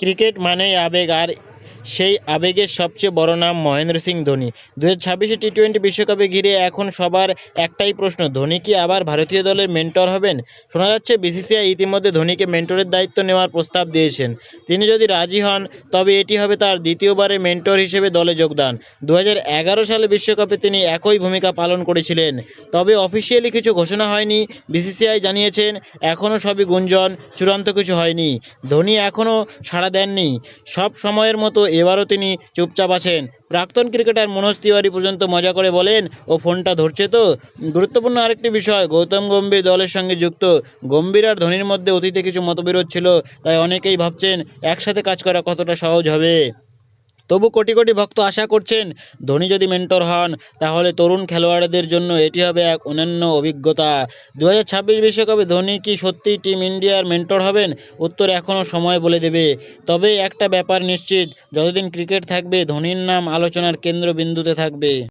Cricket মানেই আবেগ আর সেই আবেগের সবচেয়ে বড় নাম মহেন্দ্র সিং ধোনি। দু হাজার ছাব্বিশে টি টোয়েন্টি বিশ্বকাপে ঘিরে এখন সবার একটাই প্রশ্ন, ধোনি কি আবার ভারতীয় দলের মেন্টর হবেন? শোনা যাচ্ছে বিসিসিআই ইতিমধ্যে ধোনিকে মেন্টরের দায়িত্ব নেওয়ার প্রস্তাব দিয়েছেন। তিনি যদি রাজি হন, তবে এটি হবে তার দ্বিতীয়বারের মেন্টর হিসেবে দলে যোগদান। দু হাজার এগারো সালে বিশ্বকাপে তিনি একই ভূমিকা পালন করেছিলেন। তবে অফিসিয়ালি কিছু ঘোষণা হয়নি। বিসিসিআই জানিয়েছেন এখনও সবই গুঞ্জন, চূড়ান্ত কিছু হয়নি। ধোনি এখনও সাড়া দেননি। সব সময়ের মতো এবারও তিনি চুপচাপ আছেন। প্রাক্তন ক্রিকেটার মনোজ তিওয়ারি পর্যন্ত মজা করে বলেন, ও ফোনটা ধরছে তো। গুরুত্বপূর্ণ আরেকটি বিষয়, গৌতম গম্ভীর দলের সঙ্গে যুক্ত। গম্ভীর আর ধোনির মধ্যে অতীতে কিছু মতবিরোধ ছিল, তাই অনেকেই ভাবছেন, একসাথে কাজ করা কতটা সহজ হবে? তবু কোটি কোটি ভক্ত আশা করছেন, ধোনি যদি মেন্টর হন, তাহলে তরুণ খেলোয়াড়দের জন্য এটি হবে এক অনন্য অভিজ্ঞতা। দু হাজার বিশ্বকাপে ধোনি কি সত্যি টিম ইন্ডিয়ার মেন্টর হবেন? উত্তর এখনও সময় বলে দেবে। তবে একটা ব্যাপার নিশ্চিত, যতদিন ক্রিকেট থাকবে, ধোনির নাম আলোচনার কেন্দ্রবিন্দুতে থাকবে।